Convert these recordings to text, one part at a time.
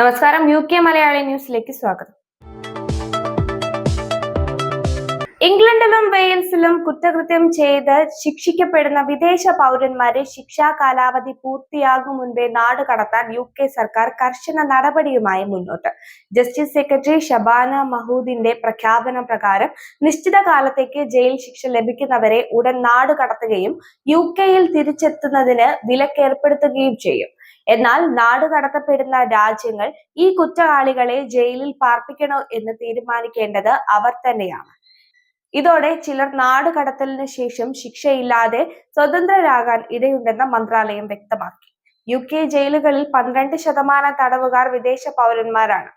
നമസ്കാരം U K Malayali ന്യൂസിലേക്ക് സ്വാഗതം. ഇംഗ്ലണ്ടിലും വെയിൽസിലും കുറ്റകൃത്യം ചെയ്ത് ശിക്ഷിക്കപ്പെടുന്ന വിദേശ പൗരന്മാരെ ശിക്ഷാ കാലാവധി പൂർത്തിയാകും മുൻപേ നാട് കടത്താൻ യു കെ സർക്കാർ കർശന നടപടിയുമായി മുന്നോട്ട്. ജസ്റ്റിസ് സെക്രട്ടറി ഷബാന മഹൂദിന്റെ പ്രഖ്യാപനം പ്രകാരം നിശ്ചിത കാലത്തേക്ക് ജയിൽ ശിക്ഷ ലഭിക്കുന്നവരെ ഉടൻ നാട് കടത്തുകയും യു കെയിൽ തിരിച്ചെത്തുന്നതിന് വിലക്കേർപ്പെടുത്തുകയും ചെയ്യും. എന്നാൽ നാട് നടത്തപ്പെടുന്ന രാജ്യങ്ങൾ ഈ കുറ്റവാളികളെ ജയിലിൽ പാർപ്പിക്കണോ എന്ന് തീരുമാനിക്കേണ്ടത് അവർ തന്നെയാണ്. ഇതോടെ ചിലർ നാട് കടത്തലിന് ശേഷം ശിക്ഷയില്ലാതെ സ്വതന്ത്രരാകാൻ ഇടയുണ്ടെന്ന് മന്ത്രാലയം വ്യക്തമാക്കി. യു കെ ജയിലുകളിൽ പന്ത്രണ്ട് ശതമാനം തടവുകാർ വിദേശ പൗരന്മാരാണ്.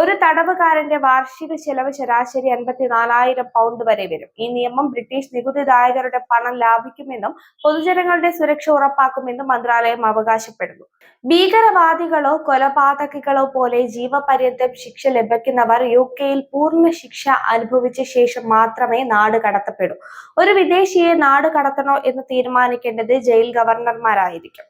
ഒരു തടവുകാരന്റെ വാർഷിക ചെലവ് ശരാശരി അൻപത്തിനാലായിരം പൗണ്ട് വരെ വരും. ഈ നിയമം ബ്രിട്ടീഷ് നികുതിദായകരുടെ പണം ലാഭിക്കുമെന്നും പൊതുജനങ്ങളുടെ സുരക്ഷ ഉറപ്പാക്കുമെന്നും മന്ത്രാലയം അവകാശപ്പെടുന്നു. ഭീകരവാദികളോ കൊലപാതകികളോ പോലെ ജീവപര്യന്തം ശിക്ഷ ലഭിക്കുന്നവർ യു കെയിൽ പൂർണ ശിക്ഷ അനുഭവിച്ച ശേഷം മാത്രമേ നാട് കടത്തപ്പെടൂ. ഒരു വിദേശിയെ നാട് കടത്തണോ എന്ന് തീരുമാനിക്കേണ്ടത് ജയിൽ ഗവർണർമാരായിരിക്കും.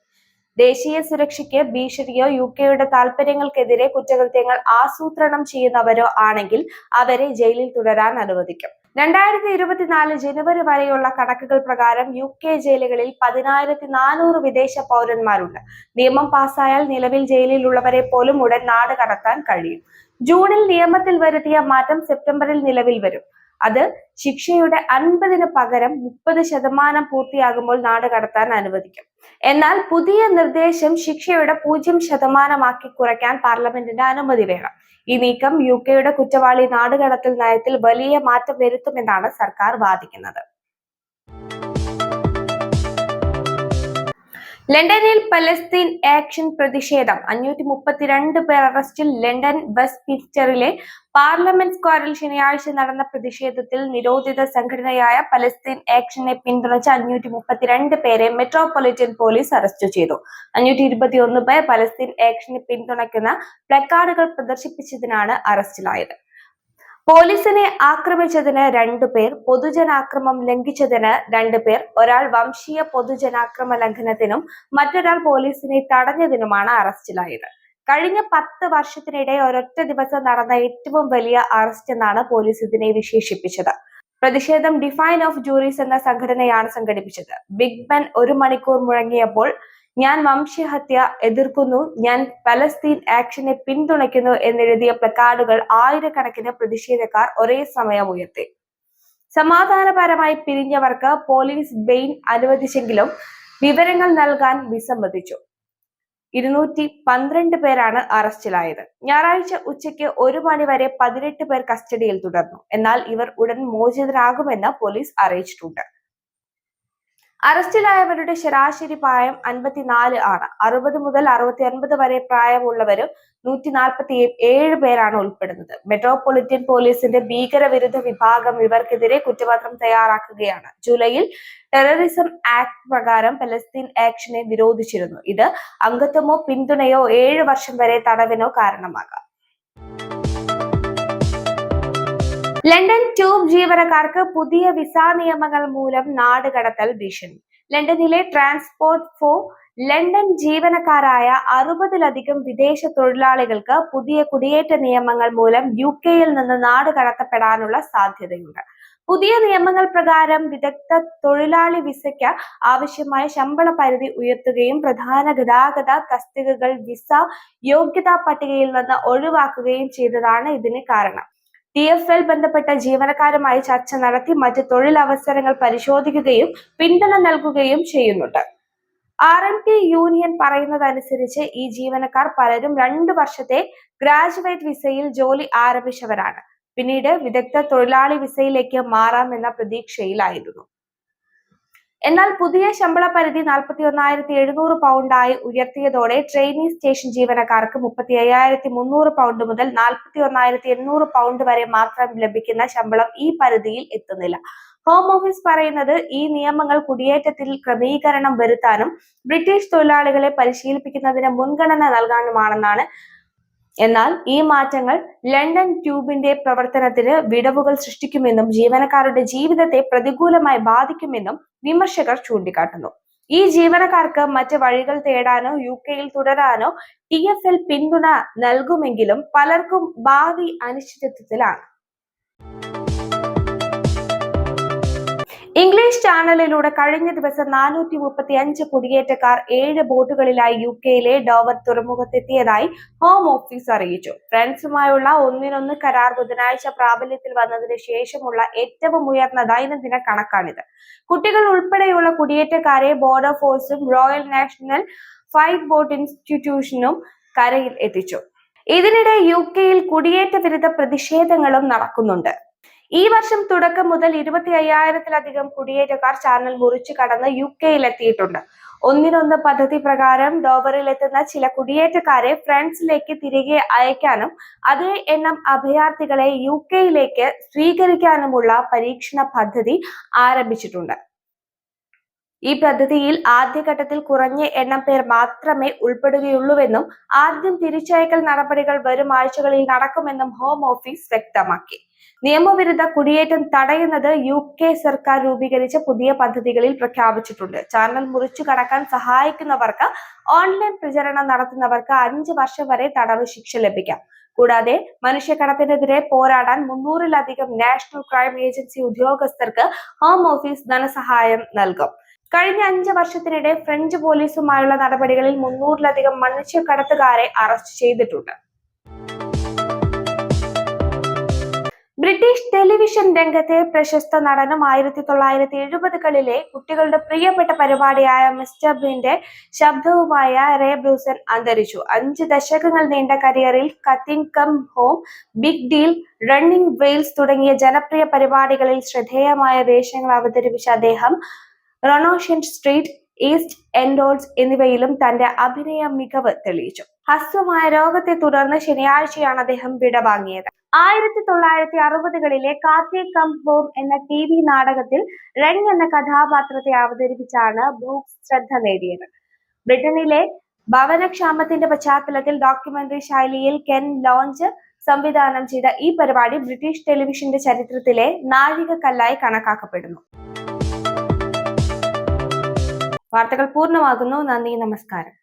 ദേശീയ സുരക്ഷയ്ക്ക് ഭീഷണിയോ യു കെയുടെ താൽപര്യങ്ങൾക്കെതിരെ കുറ്റകൃത്യങ്ങൾ ആസൂത്രണം ചെയ്യുന്നവരോ ആണെങ്കിൽ അവരെ ജയിലിൽ തുടരാൻ അനുവദിക്കും. രണ്ടായിരത്തി ഇരുപത്തിനാല് ജനുവരി വരെയുള്ള കണക്കുകൾ പ്രകാരം യു കെ ജയിലുകളിൽ പതിനായിരത്തി നാനൂറ് വിദേശ പൗരന്മാരുണ്ട്. നിയമം പാസ്സായാൽ നിലവിൽ ജയിലിലുള്ളവരെ പോലും ഉടൻ നാട് കടത്താൻ കഴിയും. ജൂണിൽ നിയമത്തിൽ വരുത്തിയ മാറ്റം സെപ്റ്റംബറിൽ നിലവിൽ വരും. അത് ശിക്ഷയുടെ അൻപതിന് പകരം മുപ്പത് ശതമാനം പൂർത്തിയാകുമ്പോൾ നാട് കടത്താൻ അനുവദിക്കും. എന്നാൽ പുതിയ നിർദ്ദേശം ശിക്ഷയുടെ പൂജ്യം ശതമാനമാക്കി കുറയ്ക്കാൻ പാർലമെന്റിന്റെ അനുമതി വേണം. ഈ നീക്കം യു കെയുടെ കുറ്റവാളി നാടുകടത്തൽ നയത്തിൽ വലിയ മാറ്റം വരുത്തുമെന്നാണ് സർക്കാർ വാദിക്കുന്നത്. ലണ്ടനിൽ പലസ്തീൻ ആക്ഷൻ പ്രതിഷേധം. അഞ്ഞൂറ്റി മുപ്പത്തിരണ്ട് പേർ അറസ്റ്റിൽ ലണ്ടൻ വെസ്റ്റ് മിനിസ്റ്ററിലെ പാർലമെന്റ് സ്ക്വയറിൽ ശനിയാഴ്ച നടന്ന പ്രതിഷേധത്തിൽ നിരോധിത സംഘടനയായ പലസ്തീൻ ആക്ഷനെ പിന്തുണച്ച അഞ്ഞൂറ്റി മുപ്പത്തിരണ്ട് പേരെ മെട്രോപൊളിറ്റൻ പോലീസ് അറസ്റ്റ് ചെയ്തു. അഞ്ഞൂറ്റി ഇരുപത്തിയൊന്ന് പേർ പലസ്തീൻ ആക്ഷനെ പിന്തുണയ്ക്കുന്ന പ്ലക്കാർഡുകൾ പ്രദർശിപ്പിച്ചതിനാണ് അറസ്റ്റിലായത്. പോലീസിനെ ആക്രമിച്ചതിന് രണ്ടുപേർ പൊതുജനാക്രമം ലംഘിച്ചതിന് രണ്ടുപേർ ഒരാൾ വംശീയ പൊതുജനാക്രമ ലംഘനത്തിനും മറ്റൊരാൾ പോലീസിനെ തടഞ്ഞതിനുമാണ് അറസ്റ്റിലായത്. കഴിഞ്ഞ പത്ത് വർഷത്തിനിടെ ഒരൊറ്റ ദിവസം നടന്ന ഏറ്റവും വലിയ അറസ്റ്റ് എന്നാണ് പോലീസ് ഇതിനെ വിശേഷിപ്പിച്ചത്. പ്രതിഷേധം ഡിഫൈൻ ഓഫ് ജൂറീസ് എന്ന സംഘടനയാണ് സംഘടിപ്പിച്ചത്. ബിഗ് ബെൻ ഒരു മണിക്കൂർ മുഴങ്ങിയപ്പോൾ ഞാൻ വംശഹത്യ എതിർക്കുന്നു. ഞാൻ പലസ്തീൻ ആക്ഷനെ പിന്തുണയ്ക്കുന്നു എന്നെഴുതിയ പ്ലക്കാർഡുകൾ ആയിരക്കണക്കിന് പ്രതിഷേധക്കാർ ഒരേ സമയം ഉയർത്തി. സമാധാനപരമായി പിരിഞ്ഞവർക്ക് പോലീസ് ബെയിൻ അനുവദിച്ചെങ്കിലും വിവരങ്ങൾ നൽകാൻ വിസമ്മതിച്ചു ഇരുന്നൂറ്റി പന്ത്രണ്ട് പേരാണ് അറസ്റ്റിലായത്. ഞായറാഴ്ച ഉച്ചയ്ക്ക് ഒരു മണി വരെ പതിനെട്ട് പേർ കസ്റ്റഡിയിൽ തുടർന്നു. എന്നാൽ ഇവർ ഉടൻ മോചിതരാകുമെന്ന് പോലീസ് അറിയിച്ചിട്ടുണ്ട്. അറസ്റ്റിലായവരുടെ ശരാശരി പ്രായം അൻപത്തിനാല് ആണ്. അറുപത് മുതൽ അറുപത്തി അൻപത് വരെ പ്രായമുള്ളവരും നൂറ്റി നാൽപ്പത്തി ഏഴ് പേരാണ് ഉൾപ്പെടുന്നത്. മെട്രോപൊളിറ്റൻ പോലീസിന്റെ ഭീകരവിരുദ്ധ വിഭാഗം ഇവർക്കെതിരെ കുറ്റപത്രം തയ്യാറാക്കുകയാണ്. ജൂലൈയിൽ ടെററിസം ആക്ട് പ്രകാരം പലസ്തീൻ ആക്ഷനെ നിരോധിച്ചിരുന്നു ഇത് അംഗത്വമോ പിന്തുണയോ ഏഴ് വർഷം വരെ തടവിനോ കാരണമാകാം. ലണ്ടൻ ട്യൂബ് ജീവനക്കാർക്ക് പുതിയ വിസ നിയമങ്ങൾ മൂലം നാടുകടത്തൽ ഭീഷണി. ലണ്ടനിലെ ട്രാൻസ്പോർട്ട് ഫോർ ലണ്ടൻ ജീവനക്കാരായ അറുപതിലധികം വിദേശ തൊഴിലാളികൾക്ക് പുതിയ കുടിയേറ്റ നിയമങ്ങൾ മൂലം യു കെയിൽ നിന്ന് നാട് കടത്തപ്പെടാനുള്ള സാധ്യതയുണ്ട്. പുതിയ നിയമങ്ങൾ പ്രകാരം വിദഗ്ധ തൊഴിലാളി വിസയ്ക്ക് ആവശ്യമായ ശമ്പള പരിധി ഉയർത്തുകയും പ്രധാന ഗതാഗത തസ്തികകൾ വിസ യോഗ്യതാ പട്ടികയിൽ നിന്ന് ഒഴിവാക്കുകയും ചെയ്തതാണ് ഇതിന് കാരണം. ടി എഫ് എൽ ബന്ധപ്പെട്ട ജീവനക്കാരുമായി ചർച്ച നടത്തി മറ്റ് തൊഴിലവസരങ്ങൾ പരിശോധിക്കുകയും പിന്തുണ നൽകുകയും ചെയ്യുന്നുണ്ട്. ആർ എം ടി യൂണിയൻ പറയുന്നതനുസരിച്ച് ഈ ജീവനക്കാർ പലരും രണ്ടു വർഷത്തെ ഗ്രാജുവേറ്റ് വിസയിൽ ജോലി ആരംഭിച്ചവരാണ്. പിന്നീട് വിദഗ്ധ തൊഴിലാളി വിസയിലേക്ക് മാറാമെന്ന പ്രതീക്ഷയിലായിരുന്നു. എന്നാൽ പുതിയ ശമ്പള പരിധി നാൽപ്പത്തി ഒന്നായിരത്തി എഴുന്നൂറ് പൗണ്ടായി ഉയർത്തിയതോടെ ട്രെയിനി സ്റ്റേഷൻ ജീവനക്കാർക്ക് മുപ്പത്തി അയ്യായിരത്തി മുന്നൂറ് പൗണ്ട് മുതൽ നാൽപ്പത്തി ഒന്നായിരത്തി എണ്ണൂറ് പൗണ്ട് വരെ മാത്രം ലഭിക്കുന്ന ശമ്പളം ഈ പരിധിയിൽ എത്തുന്നില്ല. ഹോം ഓഫീസ് പറയുന്നത് ഈ നിയമങ്ങൾ കുടിയേറ്റത്തിൽ ക്രമീകരണം വരുത്താനും ബ്രിട്ടീഷ് തൊഴിലാളികളെ പരിശീലിപ്പിക്കുന്നതിന് മുൻഗണന നൽകാനുമാണെന്നാണ് എന്നാൽ ഈ മാറ്റങ്ങൾ ലണ്ടൻ ട്യൂബിന്റെ പ്രവർത്തനത്തിന് വിടവുകൾ സൃഷ്ടിക്കുമെന്നും ജീവനക്കാരുടെ ജീവിതത്തെ പ്രതികൂലമായി ബാധിക്കുമെന്നും വിമർശകർ ചൂണ്ടിക്കാട്ടുന്നു. ഈ ജീവനക്കാർക്ക് മറ്റ് വഴികൾ തേടാനോ യു കെയിൽ തുടരാനോ ടി എഫ് എൽ പിന്തുണ നൽകുമെങ്കിലും പലർക്കും ഭാവി അനിശ്ചിതത്വത്തിലാണ്. ഇംഗ്ലീഷ് ചാനലിലൂടെ കഴിഞ്ഞ ദിവസം നാനൂറ്റി മുപ്പത്തി അഞ്ച് കുടിയേറ്റക്കാർ ഏഴ് ബോട്ടുകളിലായി യു കെയിലെ ഡോവർ തുറമുഖത്തെത്തിയതായി ഹോം ഓഫീസ് അറിയിച്ചു. ഫ്രാൻസുമായുള്ള ഒന്നിനൊന്ന് കരാർ ബുധനാഴ്ച പ്രാബല്യത്തിൽ വന്നതിന് ശേഷമുള്ള ഏറ്റവും ഉയർന്ന ദൈനംദിന കണക്കാണിത്. കുട്ടികൾ ഉൾപ്പെടെയുള്ള കുടിയേറ്റക്കാരെ ബോർഡർ ഫോഴ്സും റോയൽ നാഷണൽ ഫൈറ്റ് ബോട്ട് ഇൻസ്റ്റിറ്റ്യൂഷനും കരയിൽ എത്തിച്ചു. ഇതിനിടെ യു കെയിൽ കുടിയേറ്റ വിരുദ്ധ പ്രതിഷേധങ്ങളും നടക്കുന്നുണ്ട്. ഈ വർഷം തുടക്കം മുതൽ ഇരുപത്തി അയ്യായിരത്തിലധികം കുടിയേറ്റക്കാർ ചാനൽ മുറിച്ചു കടന്ന് യു കെയിലെത്തിയിട്ടുണ്ട് ഒന്നിനൊന്ന് പദ്ധതി പ്രകാരം ഡോവറിലെത്തുന്ന ചില കുടിയേറ്റക്കാരെ ഫ്രാൻസിലേക്ക് തിരികെ അയക്കാനും അതേ എണ്ണം അഭയാർത്ഥികളെ യു കെയിലേക്ക് സ്വീകരിക്കാനുമുള്ള പരീക്ഷണ പദ്ധതി ആരംഭിച്ചിട്ടുണ്ട്. ഈ പദ്ധതിയിൽ ആദ്യഘട്ടത്തിൽ കുറഞ്ഞ എണ്ണം പേർ മാത്രമേ ഉൾപ്പെടുകയുള്ളൂവെന്നും ആദ്യം തിരിച്ചയക്കൽ നടപടികൾ വരും ആഴ്ചകളിൽ നടക്കുമെന്നും ഹോം ഓഫീസ് വ്യക്തമാക്കി. നിയമവിരുദ്ധ കുടിയേറ്റം തടയുന്നത് യു കെ സർക്കാർ രൂപീകരിച്ച പുതിയ പദ്ധതികളിൽ പ്രഖ്യാപിച്ചിട്ടുണ്ട്. ചാനൽ മുറിച്ചു കടക്കാൻ സഹായിക്കുന്നവർക്ക് ഓൺലൈൻ പ്രചരണം നടത്തുന്നവർക്ക് അഞ്ച് വർഷം വരെ തടവ് ശിക്ഷ ലഭിക്കാം. കൂടാതെ മനുഷ്യക്കടത്തിനെതിരെ പോരാടാൻ മുന്നൂറിലധികം നാഷണൽ ക്രൈം ഏജൻസി ഉദ്യോഗസ്ഥർക്ക് ഹോം ഓഫീസ് ധനസഹായം നൽകും. കഴിഞ്ഞ അഞ്ച് വർഷത്തിനിടെ ഫ്രഞ്ച് പോലീസുമായുള്ള നടപടികളിൽ മുന്നൂറിലധികം മനുഷ്യക്കടത്തുകാരെ അറസ്റ്റ് ചെയ്തിട്ടുണ്ട്. ബ്രിട്ടീഷ് ടെലിവിഷൻ രംഗത്തെ പ്രശസ്ത നടനും ആയിരത്തി തൊള്ളായിരത്തി എഴുപതുകളിലെ കുട്ടികളുടെ പ്രിയപ്പെട്ട പരിപാടിയായ മിസ്റ്റർ ബീന്റെ ശബ്ദവുമായ റേ ബ്രൂസൻ അന്തരിച്ചു. അഞ്ച് ദശകങ്ങൾ നീണ്ട കരിയറിൽ Cathy come home big deal running wales തുടങ്ങിയ ജനപ്രിയ പരിപാടികളിൽ ശ്രദ്ധേയമായ വേഷങ്ങൾ അവതരിപ്പിച്ച അദ്ദേഹം റൊണോഷ്യൻ സ്ട്രീറ്റ് ഈസ്റ്റ് എൻഡോൾസ് എന്നിവയിലും തന്റെ അഭിനയ മികവ് തെളിയിച്ചു. ഹസ്വമായ രോഗത്തെ തുടർന്ന് ശനിയാഴ്ചയാണ് അദ്ദേഹം വിടവാങ്ങിയത്. ആയിരത്തി തൊള്ളായിരത്തി അറുപതുകളിലെ കാത്തി കം ഹോം എന്ന ടി വി നാടകത്തിൽ റെങ് എന്ന കഥാപാത്രത്തെ അവതരിപ്പിച്ചാണ് ബ്രൂക്സ് ശ്രദ്ധ നേടിയത്. ബ്രിട്ടനിലെ ഭവനക്ഷാമത്തിന്റെ പശ്ചാത്തലത്തിൽ ഡോക്യുമെന്ററി ശൈലിയിൽ കെൻ ലോഞ്ച് സംവിധാനം ചെയ്ത ഈ പരിപാടി ബ്രിട്ടീഷ് ടെലിവിഷന്റെ ചരിത്രത്തിലെ നാഴികക്കല്ലായി കണക്കാക്കപ്പെടുന്നു. വാർത്തകൾ പൂർണമാകുന്നു. നന്ദി നമസ്കാരം.